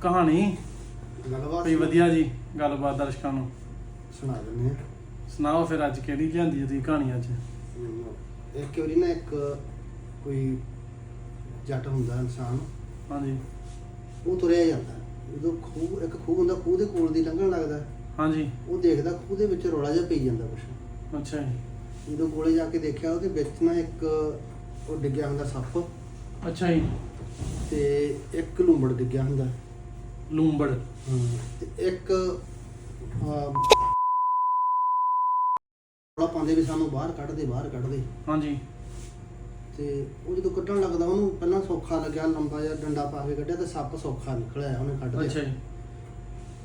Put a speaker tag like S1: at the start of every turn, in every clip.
S1: ਕਹਾਣੀ।
S2: ਗੱਲਬਾਤ
S1: ਕੋਈ ਵਧੀਆ ਜੀ ਗੱਲਬਾਤ ਦਰਸ਼ਕਾਂ ਨੂੰ।
S2: ਸੁਣਾ ਦਿੰਦੇ ਆ
S1: ਸੁਣਾਓ ਫਿਰ ਅੱਜ ਕਿਹੜੀ ਲਿਆਂਦੀ ਹੈ ਤੁਸੀਂ ਕਹਾਣੀ ਅੱਜ?
S2: ਇੱਕ ਵਾਰੀ ਨਾ ਇੱਕ ਕੋਈ ਜੱਟ ਹੁੰਦਾ ਇਨਸਾਨ
S1: ਹਾਂਜੀ।
S2: ਉਹ ਤੁਰਿਆ ਜਾਂਦਾ। ਜਦੋਂ ਖੂਹ ਇੱਕ ਖੂਹ ਹੁੰਦਾ ਖੂਹ ਦੇ ਕੋਲ ਦੀ ਲੰਘਣ ਲੱਗਦਾ।
S1: ਹਾਂਜੀ।
S2: ਉਹ ਦੇਖਦਾ ਖੂਹ ਦੇ ਵਿੱਚ ਰੌਲਾ ਜਿਹਾ ਪਈ ਜਾਂਦਾ ਕੁਛ।
S1: ਅੱਛਾ ਜੀ।
S2: ਜਦੋਂ ਕੋਲੇ ਜਾ ਕੇ ਦੇਖਿਆ ਉਹਦੇ ਵਿੱਚ ਨਾ ਇੱਕ ਉਹ ਡਿੱਗਿਆ ਹੁੰਦਾ ਸੱਪ।
S1: ਅੱਛਾ ਜੀ।
S2: ਤੇ ਇੱਕ ਲੂੰਬੜ ਡਿੱਗਿਆ ਹੁੰਦਾ।
S1: ਲੂੰਬੜ
S2: ਤੇ ਇੱਕ ਰੌਲਾ ਪਾਉਂਦੇ ਵੀ ਸਾਨੂੰ ਬਾਹਰ ਕੱਢ ਦੇ ਬਾਹਰ ਕੱਢ ਦੇ
S1: ਹਾਂਜੀ।
S2: ਤੇ ਉਹ ਜਦੋਂ ਕੱਢਣ ਲੱਗਦਾ ਉਹਨੂੰ ਪਹਿਲਾਂ ਸੌਖਾ ਲੱਗਿਆ ਲੰਬਾ ਜਿਹਾ ਡੰਡਾ ਪਾ ਕੇ ਕੱਢਿਆ ਤੇ ਸੱਪ ਸੌਖਾ ਨਿਕਲਿਆ ਉਹਨੇ ਕੱਢ
S1: ਅੱਛਾ
S2: ਲਿਆ
S1: ਜੀ।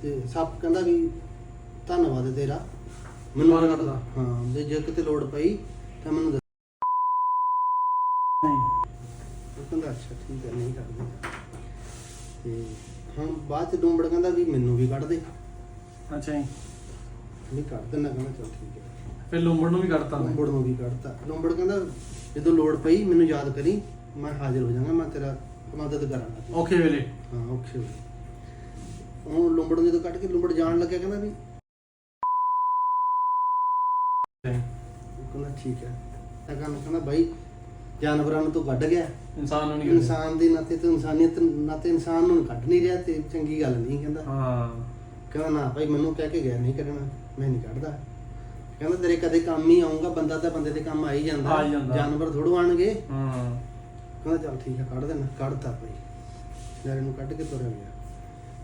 S2: ਤੇ ਸੱਪ ਕਹਿੰਦਾ ਵੀ ਧੰਨਵਾਦ ਤੇਰਾ।
S1: ਬਾਹਰ ਕੱਢਦਾ।
S2: ਹਾਂ ਜੇ ਜੇ ਕਿਤੇ ਲੋੜ ਪਈ ਤਾਂ ਮੈਨੂੰ ਦੱਸ।
S1: ਨਹੀਂ।
S2: ਉਹ ਕਹਿੰਦਾ ਅੱਛਾ ਠੀਕ ਹੈ ਨਹੀਂ ਕੱਢਦੇ। ਤੇ ਹੁਣ ਬਾਅਦ ਚ ਡੂੰਬੜ ਕਹਿੰਦਾ ਵੀ ਮੈਨੂੰ ਵੀ ਕੱਢ ਦੇ।
S1: ਅੱਛਾ ਜੀ।
S2: ਨਹੀਂ ਕੱਢ ਦੇਣਾ ਕਹਿੰਦਾ ਚਲ ਠੀਕ ਹੈ।
S1: ਫਿਰ ਲੂੰਬੜ ਨੂੰ ਵੀ ਕੱਢਤਾ ਨੇ
S2: ਲੰਬੜ ਨੂੰ ਵੀ ਕੱਢਤਾ। ਲੰਬੜ ਕਹਿੰਦਾ ਜਦੋਂ ਲੋੜ ਪਈ ਮੈਨੂੰ ਯਾਦ ਕਰੀ ਮੈਂ ਹਾਜ਼ਰ ਹੋ ਜਾਵਾਂਗਾ ਮੈਂ ਤੇਰਾ ਮਦਦ ਕਰਾਂਗਾ।
S1: ਔਖੇ ਵੇਲੇ?
S2: ਹਾਂ ਔਖੇ ਉਹ ਲੰਬੜ ਨੂੰ ਜਦੋਂ ਕੱਢ ਕੇ ਲੰਬੜ ਜਾਣ ਲੱਗਿਆ ਕਹਿੰਦਾ ਵੀ ਉਹ ਕਹਿੰਦਾ ਠੀਕ ਹੈ। ਤਾਂ ਕਹਿੰਦਾ ਕਹਿੰਦਾ ਬਾਈ ਜਾਨਵਰਾਂ ਨੂੰ ਤੂੰ ਕੱਢ ਗਿਆ।
S1: ਇਨਸਾਨ ਨੂੰ ਨਹੀਂ।
S2: ਇਨਸਾਨ ਦੇ ਨਾਤੇ ਤੂੰ ਇਨਸਾਨੀਅਤ ਨਾਤੇ ਇਨਸਾਨ ਨੂੰ ਕੱਢ ਨਹੀਂ ਰਿਹਾ ਤੇ ਚੰਗੀ ਗੱਲ ਨਹੀਂ ਕਹਿੰਦਾ।
S1: ਹਾਂ।
S2: ਕਹਿੰਦਾ ਨਾ ਭਾਈ ਮੈਨੂੰ ਕਹਿ ਕੇ ਗਿਆ ਨਹੀਂ ਕੱਢਣਾ ਮੈਂ ਨਹੀਂ ਕੱਢਦਾ। ਕਹਿੰਦਾ ਤੇਰੇ ਕਦੇ ਕੰਮ ਹੀ ਆਉਂਗਾ ਬੰਦਾ ਤਾਂ ਬੰਦੇ ਦੇ ਕੰਮ ਆ ਹੀ ਜਾਂਦਾ।
S1: ਆ ਹੀ ਜਾਂਦਾ।
S2: ਜਾਨਵਰ ਥੋੜੋ ਆਣਗੇ
S1: ਹਾਂ।
S2: ਕਹਿੰਦਾ ਚੱਲ ਠੀਕ ਹੈ ਕੱਢ ਦੇਣਾ ਕੱਢਤਾ ਭਾਈ। ਯਾਰ ਇਹਨੂੰ ਕੱਢ ਕੇ ਤੁਰਿਆ ਗਿਆ।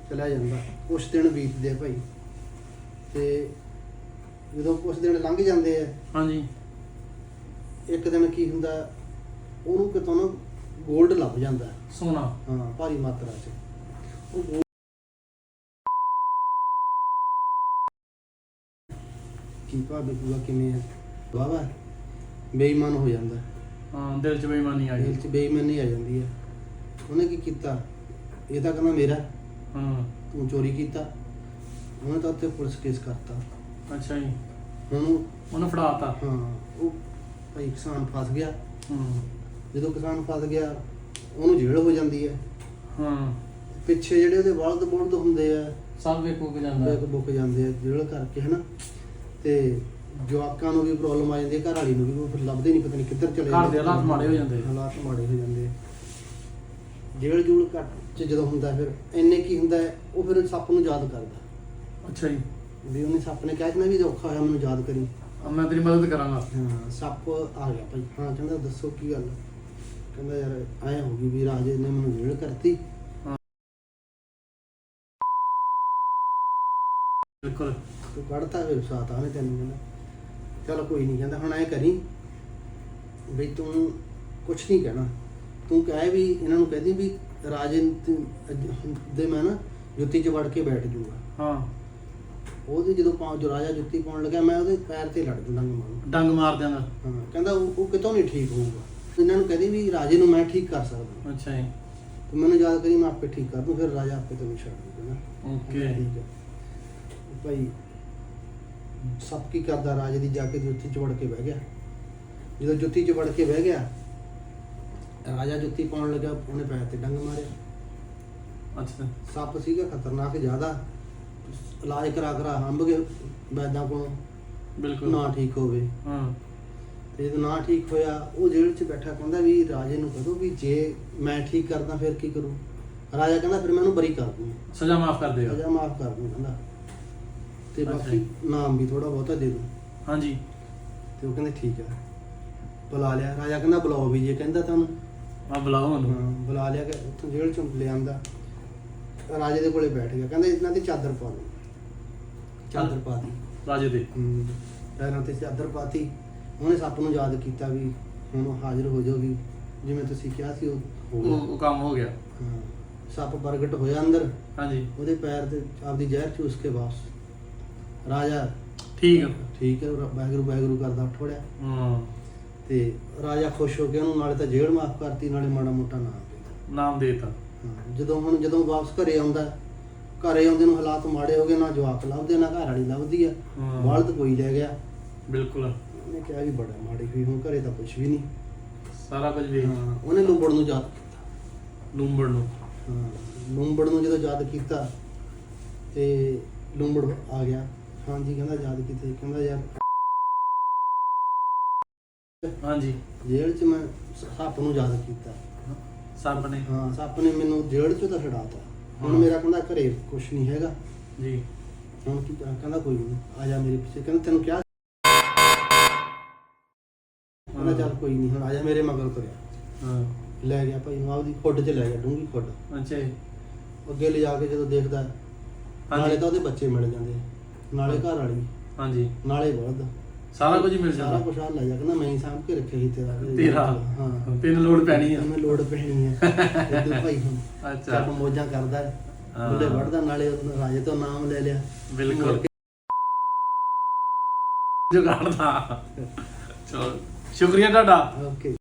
S2: ਚਲਾ ਜਾਂਦਾ। ਕੁਛ ਦਿਨ ਬੀਤਦੇ ਆ ਭਾਈ। ਤੇ ਜਦੋਂ ਕੁਛ ਦਿਨ ਲੰਘ ਜਾਂਦੇ ਆ
S1: ਹਾਂਜੀ।
S2: ਇੱਕ ਦਿਨ ਕੀ ਹੁੰਦਾ ਉਹਨੂੰ ਕਿਤੋਂ ਨਾ 골ਡ ਲੱਭ ਜਾਂਦਾ
S1: ਸੋਨਾ।
S2: ਹਾਂ ਭਾਰੀ ਮਾਤਰਾ 'ਚ। ਉਹ gold ਕੀ ਭਾਬੀ ਪੂਆ ਕਿਵੇਂ ਹੈ? ਵਾਵਾ ਬੇਈਮਾਨ ਹੋ ਜਾਂਦਾ
S1: ਹਾਂ। ਦਿਲ 'ਚ ਬੇਈਮਾਨੀ ਆ
S2: ਦਿਲ
S1: ਗਈ
S2: 'ਚ ਬੇਈਮਾਨੀ ਆ ਜਾਂਦੀ ਹੈ। ਉਹਨੇ ਕੀ ਕੀਤਾ? ਇਹ ਤਾਂ ਕਹਿੰਦਾ ਮੇਰਾ
S1: ਹਾਂ।
S2: ਤੂੰ ਚੋਰੀ ਕੀਤਾ। ਉਹਨੇ ਤਾਂ ਉੱਥੇ ਪੁਲਿਸ ਕੇਸ ਕਰਤਾ।
S1: ਅੱਛਾ ਜੀ।
S2: ਹੁਣ ਉਹ-
S1: ਉਹਨੂੰ ਫੜਾਤਾ।
S2: ਹਾਂ ਉਹ ਭਾਈ ਕਿਸਾਨ ਫਸ ਗਿਆ।
S1: ਹਾਂ।
S2: ਜਦੋਂ ਕਿਸਾਨ ਫਸ ਗਿਆ ਉਹਨੂੰ ਜੇਲ੍ਹ ਹੋ ਜਾਂਦੀ ਹੈ।
S1: ਹਾਂ।
S2: ਪਿੱਛੇ ਜਿਹੜੇ ਉਹਦੇ ਬਲਦ ਬੁਲਦ ਹੁੰਦੇ ਆ
S1: ਸਭ ਵੇਖੋ ਕੇ ਜਾਂਦਾ।
S2: ਬੈਕ ਬੁੱਕ ਜਾਂਦੇ ਆ ਜੇਲ੍ਹ ਕਰਕੇ ਹਨਾ? ਤੇ ਜਵਾਕਾਂ ਨੂੰ ਵੀ ਪ੍ਰੋਬਲਮ ਆ ਜਾਂਦੀ ਹੈ ਘਰ ਵਾਲੀ ਨੂੰ ਵੀ ਉਹ ਫਿਰ ਲੱਭਦੇ ਨਹੀਂ ਪਤਾ ਨਹੀਂ ਕਿੱਧਰ ਚਲੇ
S1: ਘਰ ਦੇ ਹਾਲਾਤ ਮਾੜੇ ਹੋ ਜਾਂਦੇ।
S2: ਹਾਲਾਤ ਮਾੜੇ ਹੋ ਜਾਂਦੇ। ਜੇਲ੍ਹ ਜੂਲ ਘੱਟ ਚ ਜਦੋਂ ਹੁੰਦਾ ਫਿਰ ਇੰਨੇ ਕੀ ਹੁੰਦਾ ਉਹ ਫਿਰ ਸੱਪ ਨੂੰ ਯਾਦ ਕਰਦਾ।
S1: ਅੱਛਾ ਜੀ।
S2: ਵੀ ਉਹਨੇ ਸੱਪ ਨੇ ਕਹਿ ਦੇਣਾ ਵੀ ਔਖਾ ਹੋਇਆ ਮੈਨੂੰ ਯਾਦ ਕਰੀ।
S1: ਮੈਂ ਤੇਰੀ ਮਦਦ ਕਰਾਂਗਾ।
S2: ਹਾਂ ਸੱਪ ਆ ਗਿਆ ਭਾਈ। ਹਾਂ ਕਹਿੰਦਾ ਦੱਸੋ ਕੀ ਗੱਲ? ਕਹਿੰਦਾ ਯਾਰ ਐ ਹੋ ਗਈ ਵੀ ਰਾਜੇ ਨੇ ਮੈਨੂੰ ਜੇਲ੍ਹ ਕਰਤੀ।
S1: ਬਿਲਕੁਲ।
S2: ਤੂੰ ਕੱਢਤਾ ਫਿਰ ਸਾਥ ਆਨੇ ਤੈਨੂੰ ਕਹਿੰਦਾ। ਚਲ ਕੋਈ ਨਹੀਂ ਕਹਿੰਦਾ ਹੁਣ ਐ ਕਰੀ ਵੀ ਤੂੰ ਕੁਛ ਨਹੀਂ ਕਹਿਣਾ। ਤੂੰ ਕਹੇ ਵੀ ਇਹਨਾਂ ਨੂੰ ਕਹਦੀ ਵੀ ਰਾਜੇ ਨੂੰ ਦੇ ਮੈਂ ਨਾ ਜੁੱਤੀ 'ਚ ਵੜ ਕੇ ਬੈਠ ਜੂਗਾ।
S1: ਹਾਂ।
S2: ਉਹਦੇ ਜਦੋਂ ਪਾਉ ਜੋ ਰਾਜਾ ਜੁੱਤੀ ਪਾਉਣ ਲੱਗਾ ਮੈਂ ਉਹਦੇ ਪੈਰ ਤੇ ਲੜ ਦੂੰਗਾ ਮਾਰੂ
S1: ਡੰਗ ਮਾਰ ਦਿਆਂਗਾ।
S2: ਹਾਂ ਕਹਿੰਦਾ ਉਹ ਕਿਤੋਂ ਨਹੀਂ ਠੀਕ ਹੋਊਗਾ। ਇਹਨਾਂ ਨੂੰ ਕਹਦੀ ਵੀ ਰਾਜੇ ਨੂੰ ਮੈਂ ਠੀਕ ਕਰ ਸਕਦਾ।
S1: ਅੱਛਾ ਜੀ।
S2: ਤੇ ਮੈਨੂੰ ਯਾਦ ਕਰੀ ਮੈਂ ਆਪੇ ਠੀਕ ਕਰ ਦੂੰ ਫਿਰ ਰਾਜਾ ਆਪੇ ਤੈਨੂੰ ਛੱਡ ਦੂਗਾ ਨਾ।
S1: ਓਕੇ।
S2: ਠੀਕ ਹੈ। ਭਾਈ ਸਭ ਕੀ ਕਰਦਾ ਰਾਜੇ ਦੀ ਜਾ ਕੇ ਜੁੱਤੀ ਚ ਵੜ ਕੇ ਬਹਿ ਗਿਆ। ਜਦੋਂ ਜੁੱਤੀ ਚ ਵੜ ਕੇ ਬਹਿ ਗਿਆ ਰਾਜਾ ਜੁੱਤੀ ਪਾਉਣ ਲੱਗਾ ਉਹਨੇ ਪੈਰ ਤੇ ਡੰਗ ਮਾਰਿਆ।
S1: ਅੱਛਾ।
S2: ਸੱਪ ਸੀਗਾ ਖਤਰਨਾਕ ਜ਼ਿਆਦਾ। ਇਲਾਜ ਕਰਾ ਕਰਾ ਹੰਬ ਗਏ ਵੈਦਾਂ ਕੋਲੋਂ।
S1: ਬਿਲਕੁਲ।
S2: ਨਾ ਠੀਕ ਹੋਵੇ।
S1: ਹਾਂ।
S2: ਤੇ ਜਦੋਂ ਨਾ ਠੀਕ ਹੋਇਆ ਉਹ ਜੇਲ੍ਹ 'ਚ ਬੈਠਾ ਕਹਿੰਦਾ ਵੀ ਰਾਜੇ ਨੂੰ ਕਹੋ ਵੀ ਜੇ ਮੈਂ ਠੀਕ ਕਰਦਾ ਫਿਰ ਕੀ ਕਰੂੰ? ਰਾਜਾ ਕਹਿੰਦਾ ਫਿਰ ਮੈਂ ਉਹਨੂੰ ਬਰੀ ਕਰ ਦੂੰ
S1: ਸਜ਼ਾ ਮਾਫ ਕਰ ਦਿਓ।
S2: ਸਜ਼ਾ ਮਾਫ ਕਰ ਦੂੰ ਕਹਿੰਦਾ। ਤੇ
S1: ਅੱਛਾ
S2: ਬਾਕੀ। ਨਾਮ ਵੀ ਥੋੜਾ ਬਹੁਤਾ ਦੇ ਦੂੰ
S1: ਹਾਂਜੀ।
S2: ਤੇ ਉਹ ਕਹਿੰਦੇ ਠੀਕ ਹੈ ਬੁਲਾ ਲਿਆ। ਰਾਜਾ ਕਹਿੰਦਾ ਬੁਲਾਓ ਵੀ ਜੇ ਕਹਿੰਦਾ ਤੁਹਾਨੂੰ
S1: ਆ ਬੁਲਾਓ ਉਹਨੂੰ।
S2: ਹਾਂ, ਬੁਲਾ ਲਿਆ ਕਿ ਉੱਥੋਂ ਜੇਲ੍ਹ ਚੋਂ ਲਿਆਂਦਾ ਰਾਜੇ ਦੇ ਕੋਲੇ ਬੈਠ ਗਿਆ। ਕਹਿੰਦਾ ਇਹਨਾਂ ਦੀ ਚਾਦਰ ਪਾ ਦਿਓ। ਚਾਦਰ ਪਾ ਦੀ
S1: ਰਾਜੇ ਦੇ
S2: ਹੂੰ। ਪੈਰਾਂ ਤੇ ਚਾਦਰ ਪਾਤੀ। ਉਹਨੇ ਸੱਪ ਨੂੰ ਯਾਦ ਕੀਤਾ ਵੀ ਹੁਣ ਉਹ ਹਾਜ਼ਰ ਹੋ ਜਾਊਗੀ ਜਿਵੇਂ ਤੁਸੀਂ ਕਿਹਾ ਸੀ ਉਹ ਹੋ ਗਿਆ।
S1: ਉਹ ਉਹ ਕੰਮ ਹੋ ਗਿਆ।
S2: ਹਾਂ ਸੱਪ ਪ੍ਰਗਟ ਹੋਇਆ ਅੰਦਰ।
S1: ਹਾਂਜੀ।
S2: ਉਹਦੇ ਪੈਰ ਤੇ ਆਪਦੀ ਜ਼ਹਿਰ ਚੂਸ ਕੇ ਵਾਪਸ। ਰਾਜਾ
S1: ਠੀਕ ਆ।
S2: ਠੀਕ ਹੈ ਵਾਹਿਗੁਰੂ ਵਾਹਿਗੁਰੂ ਕਰਦਾ ਉੱਠ ਵੜਿਆ।
S1: ਹਾਂ।
S2: ਤੇ ਰਾਜਾ ਖੁਸ਼ ਹੋ ਗਿਆ ਉਹਨੂੰ ਨਾਲੇ ਤਾਂ ਜੇਲ੍ਹ ਮਾਫ ਕਰਤੀ ਨਾਲੇ ਮਾੜਾ ਮੋਟਾ ਨਾਮ ਦਿੱਤਾ।
S1: ਨਾਮ ਦੇਤਾ।
S2: ਹਾਂ, ਜਦੋਂ ਹੁਣ ਜਦੋਂ ਵਾਪਸ ਘਰੇ ਆਉਂਦਾ ਘਰੇ ਆਉਂਦੇ ਨੂੰ ਹਾਲਾਤ ਮਾੜੇ ਹੋ ਗਏ ਨਾ ਜਵਾਕ ਲੱਭਦੇ ਨਾ ਘਰ ਵਾਲੀ ਲੱਭਦੀ ਆ।
S1: ਹਾਂ।
S2: ਬਲਦ ਕੋਈ ਲੈ ਗਿਆ।
S1: ਬਿਲਕੁਲ।
S2: ਉਹਨੇ ਕਿਹਾ ਵੀ ਬੜਾ ਮਾੜੀ ਹੋਈ ਹੁਣ ਘਰੇ ਤਾਂ ਕੁਝ ਵੀ ਨਹੀਂ।
S1: ਸਾਰਾ ਕੁਝ
S2: ਹਾਂ ਉਹਨੇ ਲੂੰਬੜ ਨੂੰ ਯਾਦ ਕੀਤਾ।
S1: ਲੂੰਬੜ ਨੂੰ।
S2: ਹਾਂ ਲੂੰਬੜ ਨੂੰ ਜਦੋਂ ਯਾਦ ਕੀਤਾ ਤੇ ਲੂੰਬੜ ਆ ਗਿਆ। ਹਾਂਜੀ ਕਹਿੰਦਾ ਯਾਦ ਕੀਤਾ ਕਹਿੰਦਾ ਯਾਰ
S1: ਹਾਂਜੀ।
S2: ਜੇਲ੍ਹ 'ਚ ਮੈਂ ਸੱਪ ਨੂੰ ਯਾਦ ਕੀਤਾ।
S1: ਸੱਪ ਨੇ।
S2: ਹਾਂ ਸੱਪ ਨੇ ਮੈਨੂੰ ਜੇਲ੍ਹ 'ਚੋਂ ਤਾਂ ਛਡਾਤਾ। ਹੁਣ। ਮੇਰਾ ਕਹਿੰਦਾ ਘਰੇ ਕੁਛ ਨਹੀਂ ਹੈਗਾ।
S1: ਜੀ।
S2: ਹੁਣ ਕੀ ਕਰਾਂ? ਕਹਿੰਦਾ ਕੋਈ ਨਹੀਂ ਆ ਜਾ ਮੇਰੇ ਪਿੱਛੇ। ਕਹਿੰਦਾ ਤੈਨੂੰ ਕਿਹਾ ਕਹਿੰਦਾ ਚੱਲ ਕੋਈ ਨਹੀਂ ਹੁਣ ਆ ਜਾ ਮੇਰੇ ਮਗਰ ਤੁਰਿਆ।
S1: ਹਾਂ।
S2: ਲੈ ਗਿਆ ਭਾਈ ਨੂੰ ਆਪਦੀ ਖੁੱਡ 'ਚ ਲੈ ਗਿਆ ਡੂੰਗੀ ਖੁੱਡ।
S1: ਅੱਛਾ ਜੀ।
S2: ਅੱਗੇ ਲਿਜਾ ਕੇ ਜਦੋਂ ਦੇਖਦਾ ਨਾਲੇ ਤਾਂ ਉਹਦੇ ਬੱਚੇ ਮਿਲ ਜਾਂਦੇ ਨਾਲੇ ਘਰ ਵਾਲੀ।
S1: ਹਾਂਜੀ।
S2: ਨਾਲੇ ਬਲਦ।
S1: ਸਾਰਾ ਕੁਝ ਮਿਲ
S2: ਸਾਰਾ
S1: ਜਾਂਦਾ
S2: ਕੁਝ ਆ ਲੈ ਜਾ ਕਹਿੰਦਾ ਮੈਂ ਹੀ ਸਾਂਭ ਕੇ ਰੱਖਿਆ ਸੀ ਤੇਰਾ।
S1: ਤੇਰਾ?
S2: ਹਾਂ।
S1: ਤੈਨੂੰ ਲੋੜ ਪੈਣੀ ਆ।
S2: ਮੈਨੂੰ ਲੋੜ ਪੈਣੀ ਹੈ ਇਦੋਂ ਭਾਈ ਹੁਣ
S1: ਅੱਛਾ।
S2: ਚੱਪ ਮੋਜਾਂ ਕਰਦਾ। ਮੁੰਡੇ ਵੜਦਾ ਨਾਲੇ ਰਾਜੇ ਤੋਂ ਨਾਮ ਲੈ ਲਿਆ।
S1: ਬਿਲਕੁਲ। ਜੁਗਾੜ ਦਾ। ਚਲੋ। ਸ਼ੁਕਰੀਆ ਤੁਹਾਡਾ।
S2: ਓਕੇ